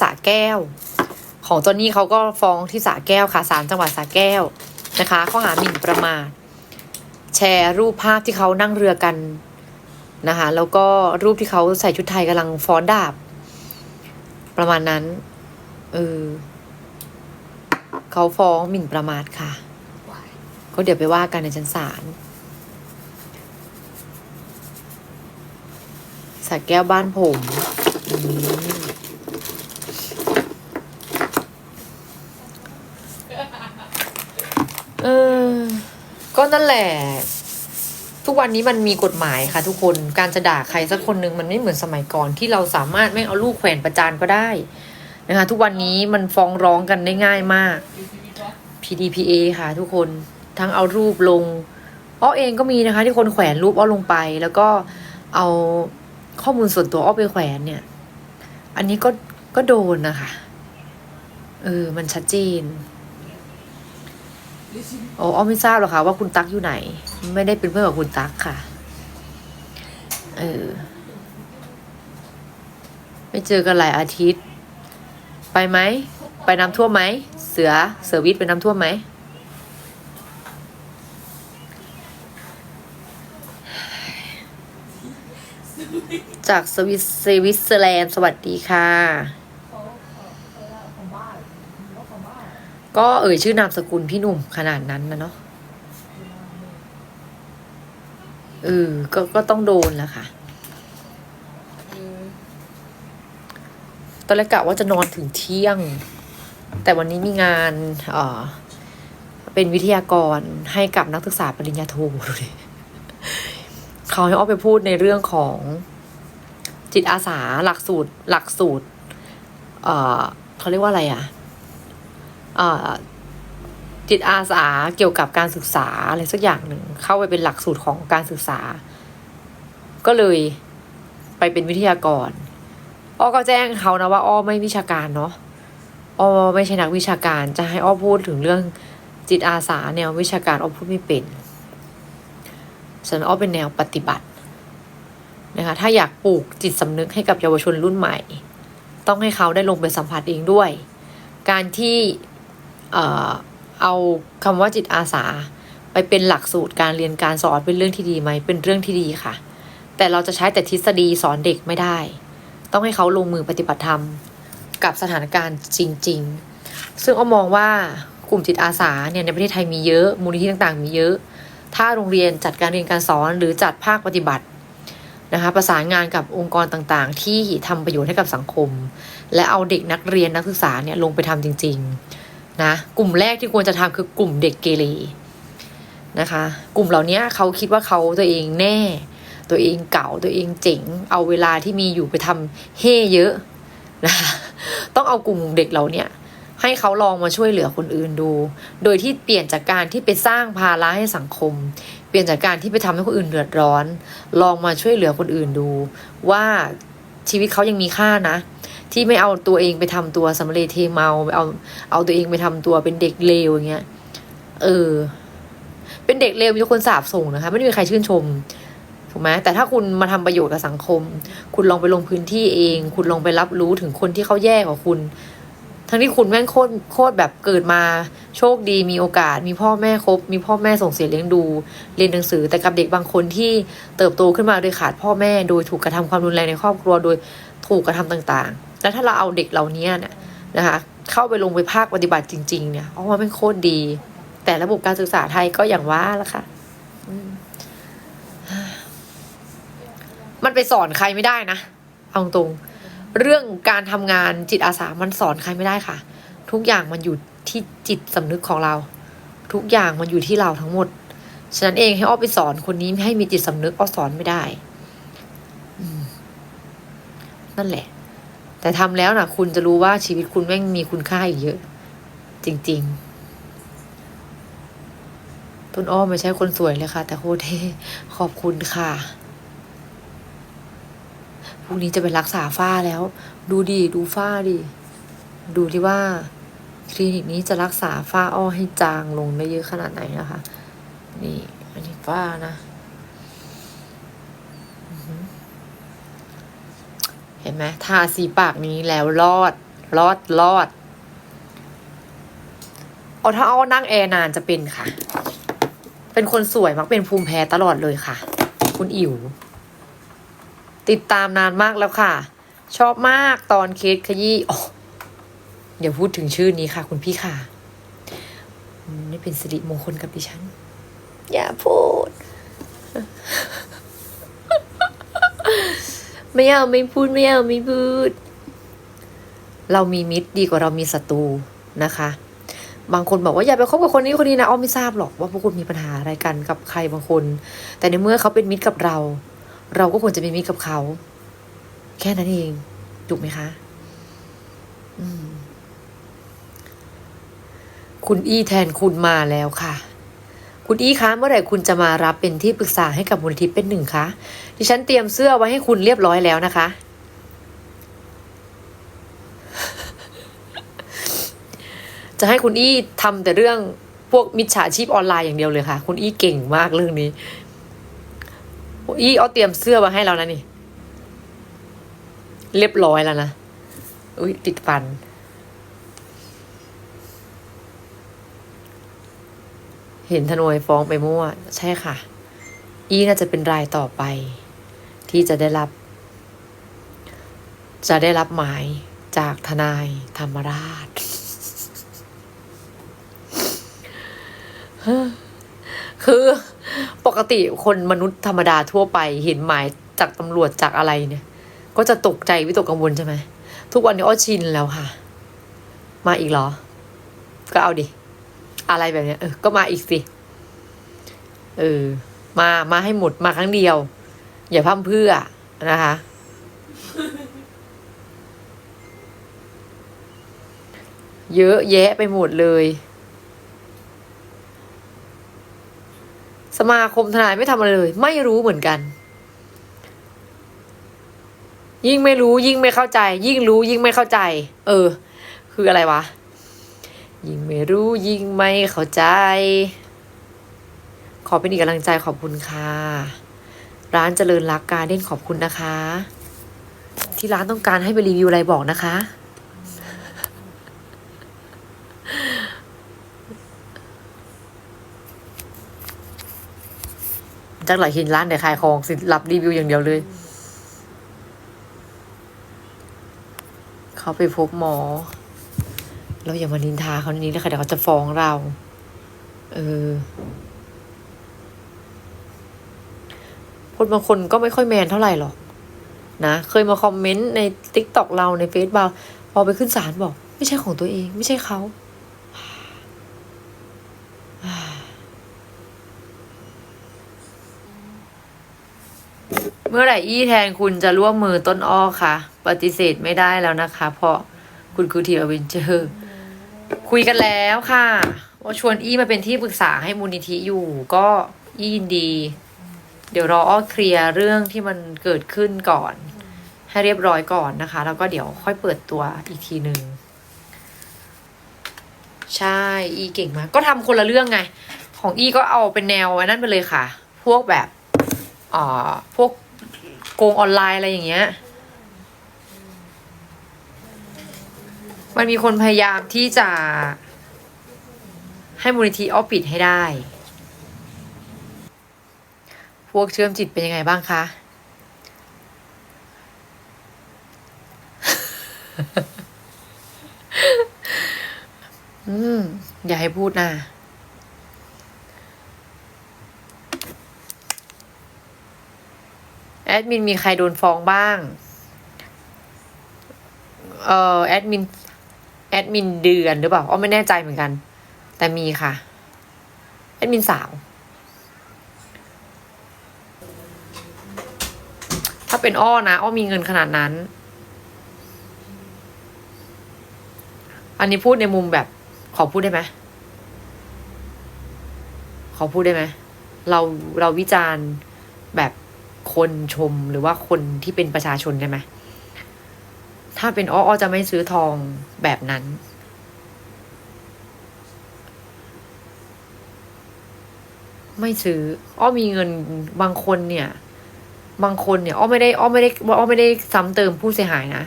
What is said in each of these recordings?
สาแก้ว ของจอนนี่เขาก็ฟ้องที่สาแก้วค่ะศาลจังหวัดสาแก้วนะคะข้อหาหมิ่นประมาทแชร์รูปภาพที่เขานั่งเรือกันนะคะแล้วก็รูปที่เขาใส่ชุดไทยกำลังฟ้อนดาบ ประมาณนั้นเออเขาฟ้องหมิ่นประมาทค่ะ ก็เดี๋ยวไปว่ากันในชั้นศาลสาแก้วบ้านผมอืม เออ ก็นั่นแหละ ทุกวันนี้มันมีกฎหมายค่ะ ทุกคน การจะด่าใครสักคนหนึ่งมันไม่เหมือนสมัยก่อนที่เราสามารถไม่เอาลูกแขวนประจานก็ได้นะคะ ทุกวันนี้มันฟ้องร้องกันได้ง่ายมาก PDPA ค่ะ ทุกคน ทั้งเอารูปลงอ้อเองก็มีนะคะ ที่คนแขวนรูปอ้อลงไป แล้วก็เอาข้อมูลส่วนตัวอ้อไปแขวนเนี่ย อันนี้ก็ก็โดนนะคะ เออ มันชัดเจน โอ้อ้อไม่ทราบหรอกค่ะ ว่าคุณตั๊กอยู่ไหน ไม่ได้เป็นเพื่อนกับคุณตั๊กค่ะ เออ ไม่เจอกันหลายอาทิตย์ ไปไหม ไปน้ำท่วมไหม เสือ เสือวิทย์ไปน้ำท่วมไหม จากสวิสสวิตเซอร์แลนด์ สวัสดีค่ะ ก็เอ่ยชื่อนามสกุลพี่หนุ่มขนาดนั้นนะเนาะเออก็ก็ต้องโดนแหล้วค่ะตอนแรกกะว่าจะนอนถึงเที่ยง แต่วันนี้มีงานเออเป็นวิทยากรให้กับนักศึกษาปริญญาโทดูดิเขาให้อ้อไปพูดในเรื่องของจิตอาสาหลักสูตรหลักสูตร เออเขาเรียกว่าอะไรอะเอ่อ จิตอาสาเกี่ยวกับการศึกษาอะไรสักอย่างหนึ่งเข้าไปเป็นหลักสูตรของการศึกษา ก็เลยไปเป็นวิทยากรอ้อก็แจ้งเขานะว่าอ้อไม่วิชาการเนาะอ้อไม่ใช่นักวิชาการจะให้อ้อพูดถึงเรื่องจิตอาสาแนววิชาการอ้อพูดไม่เป็นส่วนอ้อเป็นแนวปฏิบัตินะคะถ้าอยากปลูกจิตสำนึกให้กับเยาวชนรุ่นใหม่ ต้องให้เขาได้ลงไปสัมผัสเองด้วย การที่ เอาคำว่าจิตอาสา ไปเป็นหลักสูตรการเรียนการสอนเป็นเรื่องที่ดีไหมเป็นเรื่องที่ดีค่ะ แต่เราจะใช้แต่ทฤษฎีสอนเด็กไม่ได้ ต้องให้เขาลงมือปฏิบัติธรรม กับสถานการณ์จริง ๆ ซึ่งอ้อมองว่ากลุ่มจิตอาสาเนี่ยในประเทศไทยมีเยอะมูลนิธิต่างๆ มีเยอะ ถ้าโรงเรียนจัดการเรียนการสอนหรือจัดภาคปฏิบัตินะคะประสานงานกับองค์กรต่างๆ ที่ทำประโยชน์ให้กับสังคม และเอาเด็กนักเรียนนักศึกษาเนี่ยลงไปทำจริง ๆ นะกลุ่มแรกที่ควรจะทำคือกลุ่มเด็กเกเรนะคะ กลุ่มเหล่านี้เขาคิดว่าเขาตัวเองแน่ ตัวเองเก่าตัวเองเจ๋ง เอาเวลาที่มีอยู่ไปทำเฮ่เยอะนะคะต้องเอากลุ่มเด็กเหล่าเนี้ยให้เขาลองมาช่วยเหลือคนอื่นดู โดยที่เปลี่ยนจากการที่ไปสร้างภาระให้สังคม เปลี่ยนจากการที่ไปทำให้คนอื่นเดือดร้อน ลองมาช่วยเหลือคนอื่นดู ว่าชีวิตเขายังมีค่านะ ที่ไม่เอาตัวเองไปทำตัวสำเร็จเทเมาเอาเอาตัวเองไปทำตัวเป็นเด็กเลวอย่างเงี้ย เออ เป็นเด็กเลวมีคนสาบส่งนะคะ ไม่ได้มีใครชื่นชมถูกไหมแต่ถ้าคุณมาทำประโยชน์กับสังคม คุณลองไปลงพื้นที่เอง คุณลองไปรับรู้ถึงคนที่เขาแย่กว่าคุณ ทั้งที่คุณแม่งโคตรโคตรแบบเกิดมาโชคดีมีโอกาส มีพ่อแม่ครบ มีพ่อแม่ส่งเสียเลี้ยงดู เรียนหนังสือแต่กับเด็กบางคนที่เติบโตขึ้นมาโดยขาดพ่อแม่ โดยถูกกระทำความรุนแรงในครอบครัวโดยถูกกระทำต่างๆแล้วถ้าเราเอาเด็กเหล่านี้เนี่ยนะคะเข้าไปลงไปภาคปฏิบัติจริง ๆ เนี่ยเพราว่าเป็นโคตรดี แต่ระบบการศึกษาไทยก็อย่างว่าละค่ะมันไปสอนใครไม่ได้นะเอาตรงเรื่องการทำงานจิตอาสามันสอนใครไม่ได้ค่ะ ทุกอย่างมันอยู่ที่จิตสำนึกของเรา ทุกอย่างมันอยู่ที่เราทั้งหมด ฉะนั้นเองให้อ้อไปสอนคนนี้ให้มีจิตสำนึกอ้อสอนไม่ได้นั่นแหละ แต่ทำแล้วนะคุณจะรู้ว่าชีวิตคุณแม่งมีคุณค่าอีกเยอะ จริง ๆ ต้นอ้อไม่ใช่คนสวยเลยค่ะ แต่โคเทขอบคุณค่ะพรุ่งนี้จะไปรักษาฝ้าแล้ว ดูดิดูฝ้าดิดูที่ว่าคลินิกนี้จะรักษาฝ้าอ้อให้จางลงได้เยอะขนาดไหนนะคะ นี่ อันนี้ฝ้านะอือ เห็นไหมทาสีปากนี้แล้วรอด รอดรอด เอาถ้าเอานั่งแอร์นานจะเป็นค่ะ เป็นคนสวยมักเป็นภูมิแพ้ตลอดเลยค่ะ คุณอิ๋วติดตามนานมากแล้วค่ะ ชอบมากตอนเคสขยี้อ๋อเดี๋ยวพูดถึงชื่อนี้ค่ะ คุณพี่ค่ะอืมนี่เป็นสิริมงคลกับดิฉัน อย่าพูด ไม่เอาไม่พูดไม่เอาไม่พูด เรามีมิตรดีกว่าเรามีศัตรูนะคะ บางคนบอกว่าอย่าไปคบกับคนนี้คนนี้นะอ้อมไม่ทราบหรอกว่าพวกคุณมีปัญหาอะไรกันกับใครบางคน แต่ในเมื่อเขาเป็นมิตรกับเรา เราก็ควรจะเป็นมิตรกับเขา แค่นั้นเองถูกไหมคะ อืมคุณอี้แทนคุณมาแล้วค่ะ คุณอี้คะเมื่อไหร่คุณจะมารับเป็นที่ปรึกษาให้กับมูลนิธิเป็นหนึ่งคะดิฉันเตรียมเสื้อไว้ให้คุณเรียบร้อยแล้วนะคะ จะให้คุณอี้ทำแต่เรื่องพวกมิจฉาชีพออนไลน์อย่างเดียวเลยค่ะ คุณอี้เก่งมากเรื่องนี้อี้เอาเตรียมเสื้อมาให้เรานะนี่ เรียบร้อยแล้วนะอุ้ยติดฟัน เห็นทนวยฟ้องไปมั่ว ใช่ค่ะ อีน่าจะเป็นรายต่อไป ที่จะได้รับ จะได้รับหมายจากทนายธรรมราช คือปกติคนมนุษย์ธรรมดาทั่วไป เห็นหมายจากตำรวจจากอะไรเนี่ย ก็จะตกใจวิตกกังวลใช่ไหม ทุกวันนี้อ้อชินแล้วค่ะ มาอีกเหรอ ก็เอาดิ อะไรแบบเนี้ยเออก็มาอีกสิ เออ มามาให้หมดมาครั้งเดียว อย่าพั่มเพื่อนะคะ เยอะแยะไปหมดเลย สมาคมทนายไม่ทำอะไรเลย ไม่รู้เหมือนกัน ยิ่งไม่รู้ยิ่งไม่เข้าใจ ยิ่งรู้ยิ่งไม่เข้าใจ เออ คืออะไรวะ ยิ่งไม่รู้ยิ่งไม่เข้าใจ ขอเป็นอีกกำลังใจขอบคุณค่ะ ร้านเจริญรักการเด่นขอบคุณนะคะ ที่ร้านต้องการให้ไปรีวิวอะไรบอกนะคะ จากหลายหินร้านเดี๋ยวขายของสิรับรีวิวอย่างเดียวเลย เขาไปพบหมอ เราอย่ามานินทาเขานี้เลยค่ะเดี๋ยวเขาจะฟ้องเรา เออคนบางคนก็ไม่ค่อยแมนเท่าไหร่หรอกนะ เคยมาคอมเมนต์ในติ๊กต็อกเราในเฟซบุ๊กพอไปขึ้นศาลบอก ไม่ใช่ของตัวเอง ไม่ใช่เขาเมื่อไหร่อี้แทนคุณจะร่วมมือต้นอ้อคะปฏิเสธไม่ได้แล้วนะคะ เพราะคุณคือทีอเวนเจอร์ คุยกันแล้วค่ะว่าชวนอี้มาเป็นที่ปรึกษาให้มูลนิธิอยู่ ก็อี้ยินดี เดี๋ยวรออ้อเคลียร์เรื่องที่มันเกิดขึ้นก่อน ให้เรียบร้อยก่อนนะคะ แล้วก็เดี๋ยวค่อยเปิดตัวอีกทีหนึ่งใช่ อีเก่งมากก็ทำคนละเรื่องไง ของอีก็เอาเป็นแนวอันนั้นไปเลยค่ะ พวกแบบอ่าพวกโกงออนไลน์อะไรอย่างเงี้ย มันมีคนพยายามที่จะ ให้มูลนิธิอ้อปิดให้ได้ พวกเชื่อมจิตเป็นยังไงบ้างคะ อืม อย่าให้พูดนะแอดมินมีใครโดนฟ้องบ้าง เอ่อ แอดมิน ดมินเดือนหรือเปล่าอ้อไม่แน่ใจเหมือนกัน แต่มีค่ะ แอดมินสาว ถ้าเป็นอ้อนะอ้อมีเงินขนาดนั้น อันนี้พูดในมุมแบบ ขอพูดได้ไหมขอพูดได้ไหมเราเราวิจารณ์แบบคนชมหรือว่าคนที่เป็นประชาชนได้ไหม ถ้าเป็นอ้ออจะไม่ซื้อทองแบบนั้น ไม่ซื้อ อ้อมีเงินบางคนเนี่ย บางคนเนี่ยอ้อไม่ได้อ้อไม่ได้อ้อไม่ได้ซ้ำเติมผู้เสียหายนะ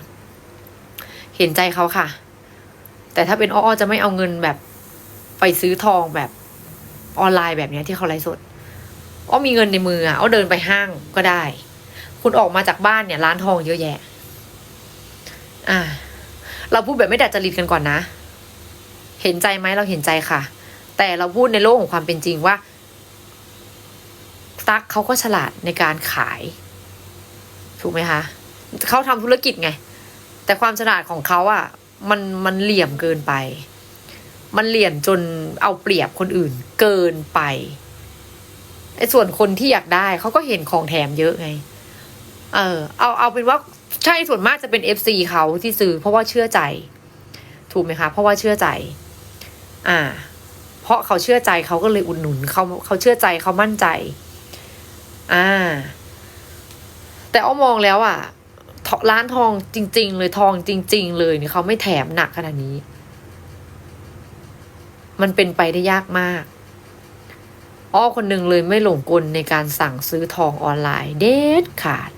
เห็นใจเขาค่ะ แต่ถ้าเป็นอ้อจะไม่เอาเงินแบบไปซื้อทองแบบออนไลน์แบบเนี้ยที่เขาไลฟ์สดอ้อมีเงินในมืออะอ้อเดินไปห้างก็ได้ คุณออกมาจากบ้านเนี่ย ร้านทองเยอะแยะ อ่า เราพูดแบบไม่ดัดจริตกันก่อนนะ เห็นใจไหมเราเห็นใจค่ะ แต่เราพูดในโลกของความเป็นจริงว่า ตั๊กเขาก็ฉลาดในการขาย ถูกไหมคะเขาทำธุรกิจไง แต่ความฉลาดของเขาอะ มันมันเหลี่ยมเกินไป มันเหลี่ยมจนเอาเปรียบคนอื่น เกินไปไอ้ส่วนคนที่อยากได้เขาก็เห็นของแถมเยอะไง เออ เอาเอาเป็นว่า ใช่ส่วนมากจะเป็นเอฟซีเขาที่ซื้อ เพราะว่าเชื่อใจ ถูกไหมคะ เพราะว่าเชื่อใจ อ่า เพราะเขาเชื่อใจเขาก็เลยอุดหนุนเขาเขาเชื่อใจเขามั่นใจ อ่า แต่อ้อมองแล้วอะร้านทองจริง ๆ เลยทองจริง ๆ เลยเนี่ยเขาไม่แถมหนักขนาดนี้ มันเป็นไปได้ยากมากอ้อคนหนึ่งเลยไม่หลงกลในการสั่งซื้อทองออนไลน์ เด็ดขาด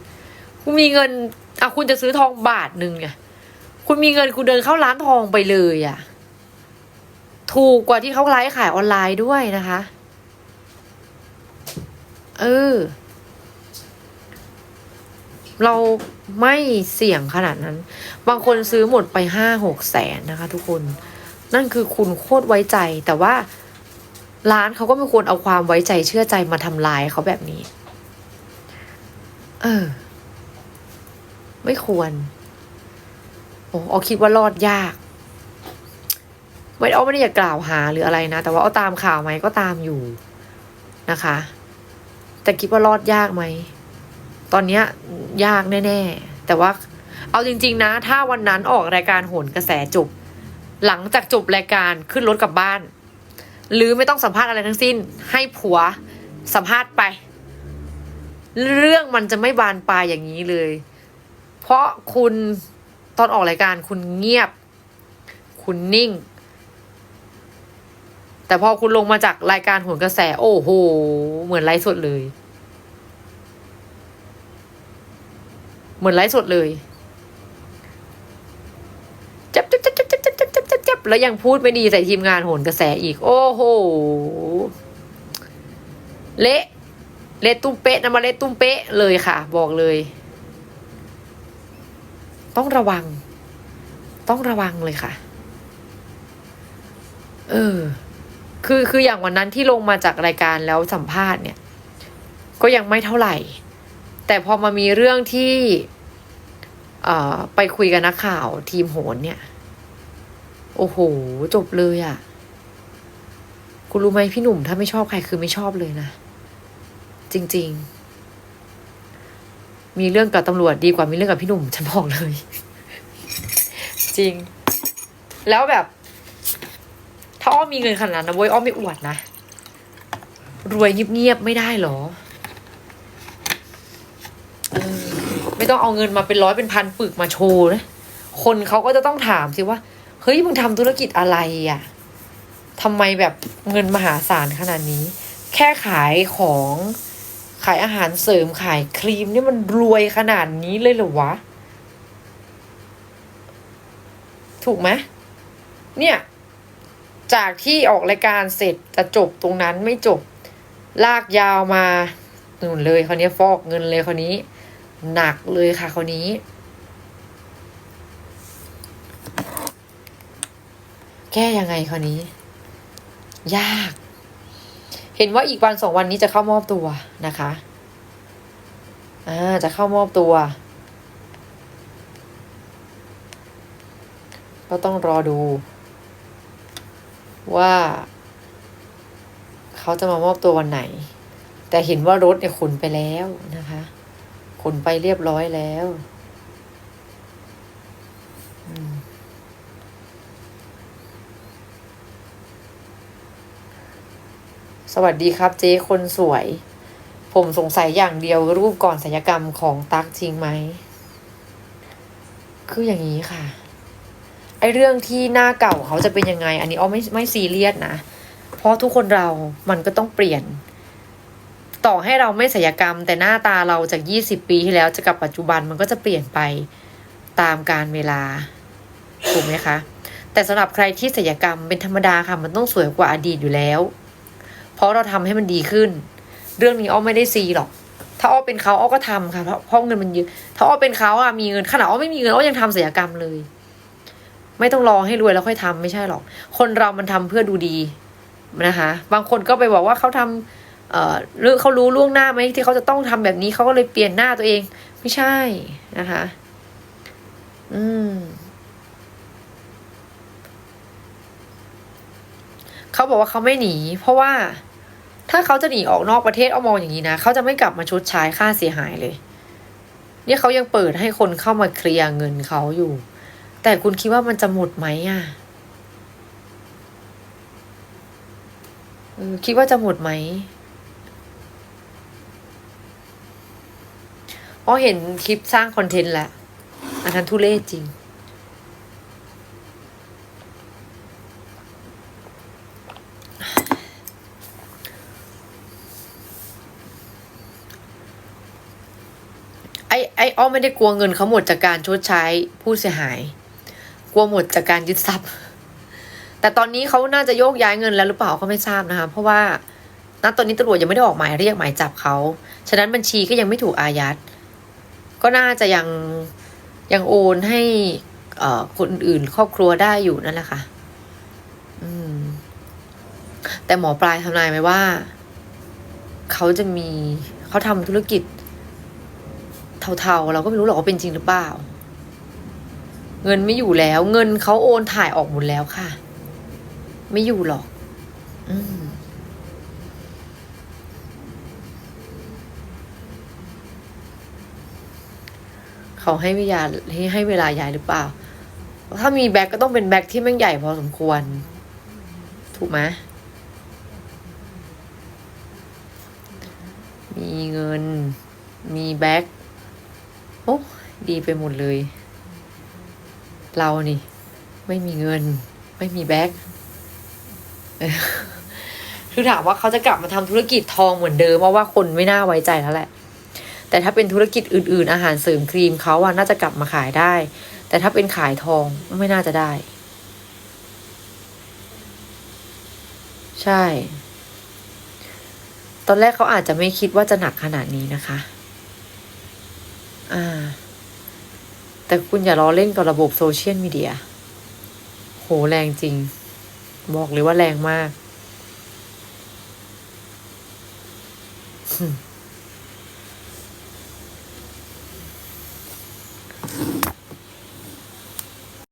คุณมีเงิน อะคุณจะซื้อทองบาทหนึ่งไงคุณมีเงินคุณเดินเข้าร้านทองไปเลยอะ ถูกกว่าที่เขาไลฟ์ขายออนไลน์ด้วยนะคะ เออ เราไม่เสี่ยงขนาดนั้น บางคนซื้อหมดไปห้าหกแสนนะคะ ทุกคน นั่นคือคุณโคตรไว้ใจ แต่ว่าร้านเขาก็ไม่ควรเอาความไว้ใจเชื่อใจมาทำลายเขาแบบนี้ เออ ไม่ควร โอ้อคิดว่ารอดยาก ไม่เอาไม่ได้อยากกล่าวหาหรืออะไรนะ แต่ว่าเอาตามข่าวไหมก็ตามอยู่นะคะ แต่คิดว่ารอดยากไหม ตอนเนี้ยยากแน่ ๆ แต่ว่าเอาจริง ๆ นะ ถ้าวันนั้นออกรายการโหนกระแสจบ หลังจากจบรายการขึ้นรถกลับบ้าน หรือไม่ต้องสัมภาษณ์อะไรทั้งสิ้น ให้ผัวสัมภาษณ์ไป เรื่องมันจะไม่บานปลายอย่างนี้เลย ราะคุณตอนออกรายการคุณเงียบ คุณนิ่ง แต่พอคุณลงมาจากรายการโหนกระแส โอ้โห เหมือนไลฟ์สดเลย เหมือนไลฟ์สดเลยจับจับจับจับจับจับจับจับจับจับแล้วยังพูดไม่ดีใส่ทีมงานโหนกระแสอีก โอ้โห เละ เละตุ้มเป๊ะนะมาเละตุ้มเป๊ะเลยค่ะ บอกเลย ต้องระวัง ต้องระวังเลยค่ะ เออ คือคืออย่างวันนั้นที่ลงมาจากรายการแล้วสัมภาษณ์เนี่ย ก็ยังไม่เท่าไหร่ แต่พอมามีเรื่องที่เอ่อไปคุยกับนักข่าวทีมโหนเนี่ย โอ้โห จบเลยอะ่ะ คุณรู้ไหมพี่หนุ่มถ้าไม่ชอบใครคือไม่ชอบเลยนะ จริง ๆ มีเรื่องกับตำรวจดีกว่ามีเรื่องกับพี่หนุ่มฉันบอกเลย จริง แล้วแบบ ถ้าอ้อมมีเงินขนาดนั้นนะเว้ยอ้อมไม่อวดนะ รวยเงียบๆไม่ได้หรอออไม่ต้องเอาเงินมาเป็นร้อยเป็นพันปึกมาโชว์นะคนเขาก็จะต้องถามสิว่า เฮ้ยมึงทำธุรกิจอะไรอะ่ะทำไมแบบเงินมหาศาลขนาดนี้ แค่ขายของ ขายอาหารเสริมขายครีมนี่มันรวยขนาดนี้เลยเหรอวะ ถูกไหมเนี่ย จากที่ออกรายการเสร็จจะจบตรงนั้นไม่จบ ลากยาวมาหนุนเลยคราวนี้ฟอกเงินเลยคราวนี้ หนักเลยค่ะคราวนี้ แก้ยังไงคราวนี้ ยาก เห็นว่าอีกวันสองวันนี้จะเข้ามอบตัวนะคะอ่าจะเข้ามอบตัว ก็ต้องรอดู ว่า เขาจะมามอบตัววันไหน แต่เห็นว่ารถเนี่ยขนไปแล้วนะคะขนไปเรียบร้อยแล้วอืมส วัสดีครับเจ๊คนสวย ผมสงสัยอย่างเดียวรูปก่อนศัลยกรรมของตั๊กจริงไหม คืออย่างนี้ค่ะ ไอเรื่องที่หน้าเก่าเขาจะเป็นยังไง อันนี้อ้อไม่ไม่ซีเรียสนะ เพราะทุกคนเรามันก็ต้องเปลี่ยน ต่อให้เราไม่ศัลยกรรม แต่หน้าตาเราจากยี่สิบปีที่แล้วจะกับปัจจุบันมันก็จะเปลี่ยนไปตามการเวลา ถูกไหมคะแต่สำหรับใครที่ศัลยกรรมเป็นธรรมดาค่ะ มันต้องสวยกว่าอดีตอยู่แล้ว ราะเราทำให้มันดีขึ้น เรื่องนี้อ้อไม่ได้ซีหรอก ถ้าอ้อเป็นเขาอ้อก็ทำค่ะ เพราะเพราะเงินมันเยอะถ้าอ้อเป็นเขาอะมีเงินขนาดอ้อไม่มีเงินอ้อยังทำศัลยกรรมเลย ไม่ต้องรอให้รวยแล้วค่อยทำไม่ใช่หรอก คนเรามันทำเพื่อดูดีนะคะ บางคนก็ไปบอกว่าเขาทำเอ่อหรือเขารู้ล่วงหน้าไหมที่เขาจะต้องทำแบบนี้เขาก็เลยเปลี่ยนหน้าตัวเอง ไม่ใช่นะคะ อืมเขาบอกว่าเขาไม่หนี เพราะว่า ถ้าเขาจะหนีออกนอกประเทศเอามองอย่างนี้นะเขาจะไม่กลับมาชดใช้ค่าเสียหายเลย เนี่ยเขายังเปิดให้คนเข้ามาเคลียร์เงินเขาอยู่ แต่คุณคิดว่ามันจะหมดไหมอะคิดว่าจะหมดไหมอ๋อเห็นคลิปสร้างคอนเทนต์แหละอันนั้นทุเรศจริง ไอ้ไอ้อ้อไม่ได้กลัวเงินเขาหมดจากการชดใช้ผู้เสียหาย กลัวหมดจากการยึดทรัพย์ แต่ตอนนี้เขาน่าจะโยกย้ายเงินแล้วหรือเปล่าก็ไม่ทราบนะคะ เพราะว่าณตอนนี้ตำรวจยังไม่ได้ออกหมายเรียกหมายจับเขา ฉะนั้นบัญชีก็ยังไม่ถูกอายัด ก็น่าจะยังยังโอนให้คนอื่นครอบครัวได้อยู่นั่นแหละค่ะ อืม แต่หมอปลายทำนายไหมว่า เขาจะมีเขาทำธุรกิจ เทาๆ เราก็ไม่รู้หรอกว่าเป็นจริงหรือเปล่า เงินไม่อยู่แล้ว เงินเขาโอนถ่ายออกหมดแล้วค่ะ ไม่อยู่หรอก อืมเขาให้วิญญาให้ให้เวลายายหรือเปล่า ถ้ามีแบ็กก็ต้องเป็นแบ็กที่แม่งใหญ่พอสมควร ถูกไหมมีเงิน มีแบ็ก ดีไปหมดเลย เรานี่ ไม่มีเงิน ไม่มีแบ็กเออคือถามว่าเขาจะกลับมาทำธุรกิจทองเหมือนเดิมเพราะว่าคนไม่น่าไว้ใจแล้วแหละ แต่ถ้าเป็นธุรกิจอื่น ๆ อาหารเสริมครีมเขาอะน่าจะกลับมาขายได้ แต่ถ้าเป็นขายทองไม่น่าจะได้ ใช่ ตอนแรกเขาอาจจะไม่คิดว่าจะหนักขนาดนี้นะคะ อ่า แต่คุณอย่าล้อเล่นกับระบบโซเชียลมีเดีย โหแรงจริง บอกเลยว่าแรงมาก